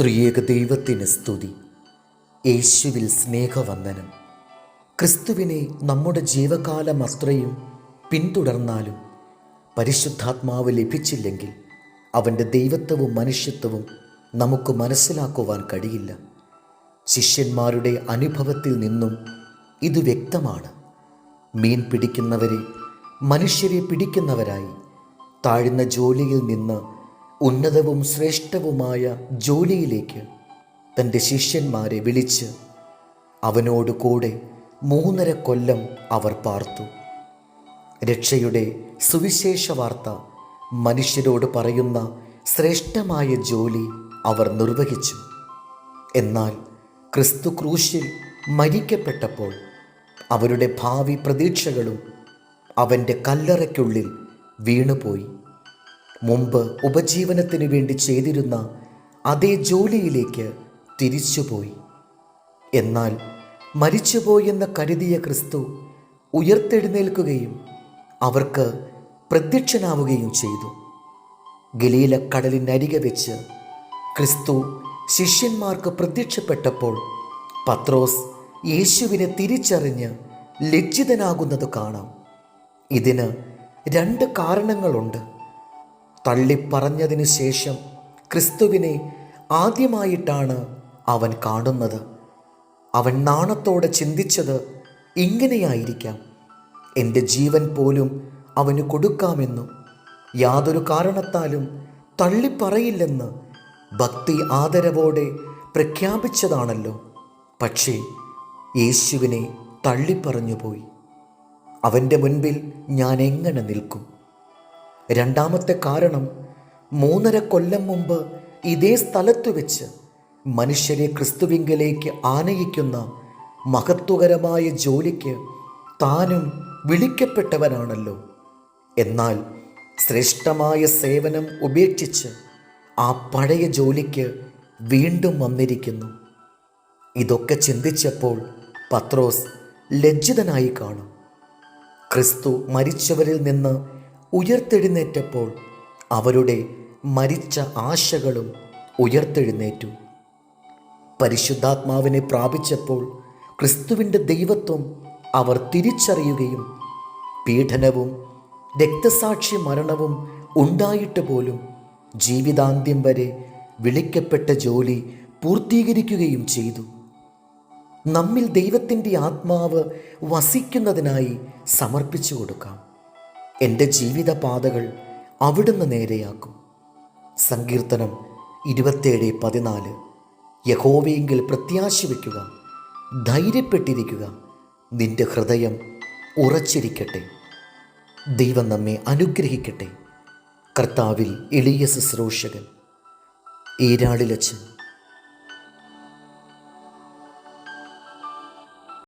ത്രിയേക ദൈവത്തിന് സ്തുതി. യേശുവിൽ സ്നേഹവന്ദനം. ക്രിസ്തുവിനെ നമ്മുടെ ജീവകാലം അത്രയും പിന്തുടർന്നാലും പരിശുദ്ധാത്മാവ് ലഭിച്ചില്ലെങ്കിൽ അവന്റെ ദൈവത്വവും മനുഷ്യത്വവും നമുക്ക് മനസ്സിലാക്കുവാൻ കഴിയില്ല. ശിഷ്യന്മാരുടെ അനുഭവത്തിൽ നിന്നും ഇത് വ്യക്തമാണ്. മീൻ പിടിക്കുന്നവരെ മനുഷ്യരെ പിടിക്കുന്നവരായി താഴ്ന്ന ജോലിയിൽ നിന്ന് ഉന്നതവും ശ്രേഷ്ഠവുമായ ജോലിയിലേക്ക് തന്റെ ശിഷ്യന്മാരെ വിളിച്ച് അവനോട് കൂടെ മൂന്നര കൊല്ലം അവർ പാർത്തു. രക്ഷയുടെ സുവിശേഷ വാർത്ത മനുഷ്യരോട് പറയുന്ന ശ്രേഷ്ഠമായ ജോലി അവർ നിർവഹിച്ചു. എന്നാൽ ക്രിസ്തു ക്രൂശിൽ മരിക്കപ്പെട്ടപ്പോൾ അവരുടെ ഭാവി പ്രതീക്ഷകളും അവന്റെ കല്ലറയ്ക്കുള്ളിൽ വീണുപോയി. മുമ്പ് ഉപജീവനത്തിന് വേണ്ടി ചെയ്തിരുന്ന അതേ ജോലിയിലേക്ക് തിരിച്ചുപോയി. എന്നാൽ മരിച്ചുപോയെന്ന് കരുതിയ ക്രിസ്തു ഉയർത്തെഴുന്നേൽക്കുകയും അവർക്ക് പ്രത്യക്ഷനാവുകയും ചെയ്തു. ഗലീല ഗലീലക്കടലിനരികെ വെച്ച് ക്രിസ്തു ശിഷ്യന്മാർക്ക് പ്രത്യക്ഷപ്പെട്ടപ്പോൾ പത്രോസ് യേശുവിനെ തിരിച്ചറിഞ്ഞ് ലജ്ജിതനാകുന്നത് കാണാം. ഇതിന് രണ്ട് കാരണങ്ങളുണ്ട്. തള്ളിപ്പറഞ്ഞതിനു ശേഷം ക്രിസ്തുവിനെ ആദ്യമായിട്ടാണ് അവൻ കാണുന്നത്. അവൻ നാണത്തോടെ ചിന്തിച്ചത് ഇങ്ങനെയായിരിക്കാം. എന്റെ ജീവൻ പോലും അവന് കൊടുക്കാമെന്നും. യാതൊരു കാരണത്താലും തള്ളിപ്പറയില്ലെന്ന് ഭക്തി ആദരവോടെ പ്രഖ്യാപിച്ചതാണല്ലോ. പക്ഷേ യേശുവിനെ തള്ളിപ്പറഞ്ഞുപോയി. അവന്റെ മുൻപിൽ ഞാൻ എങ്ങനെ നിൽക്കും? രണ്ടാമത്തെ കാരണം മൂന്നര കൊല്ലം മുമ്പ് ഇതേ സ്ഥലത്തു വെച്ച് മനുഷ്യരെ ക്രിസ്തുവിങ്കലേക്ക് ആനയിക്കുന്ന മഹത്വകരമായ ജോലിക്ക് താനും വിളിക്കപ്പെട്ടവനാണല്ലോ. എന്നാൽ ശ്രേഷ്ഠമായ സേവനം ഉപേക്ഷിച്ച് ആ പഴയ ജോലിക്ക് വീണ്ടും വന്നിരിക്കുന്നു. ഇതൊക്കെ ചിന്തിച്ചപ്പോൾ പത്രോസ് ലജ്ജിതനായി കാണും. ക്രിസ്തു മരിച്ചവരിൽ നിന്ന് ഉയർത്തെഴുന്നേറ്റപ്പോൾ അവരുടെ മരിച്ച ആശകളും ഉയർത്തെഴുന്നേറ്റു. പരിശുദ്ധാത്മാവിനെ പ്രാപിച്ചപ്പോൾ ക്രിസ്തുവിന്റെ ദൈവത്വം അവർ തിരിച്ചറിയുകയും പീഡനവും രക്തസാക്ഷി മരണവും ഉണ്ടായിട്ട് പോലും ജീവിതാന്ത്യം വരെ വിളിക്കപ്പെട്ട ജോലി പൂർത്തീകരിക്കുകയും ചെയ്തു. നമ്മിൽ ദൈവത്തിന്റെ ആത്മാവ് വസിക്കുന്നതിനായി സമർപ്പിച്ചു കൊടുക്കാം. എന്റെ ജീവിത പാതകൾ അവിടുന്ന് നേരെയാക്കും. സങ്കീർത്തനം ഇരുപത്തേഴ് പതിനാല്. യഹോവയെങ്കിൽ പ്രത്യാശ വയ്ക്കുക ധൈര്യപ്പെട്ടിരിക്കുക നിന്റെ ഹൃദയം ഉറച്ചിരിക്കട്ടെ. ദൈവം നമ്മെ അനുഗ്രഹിക്കട്ടെ. കർത്താവിൽ എളിയ ശുശ്രൂഷകൻ ഈരാളിലച്ചൻ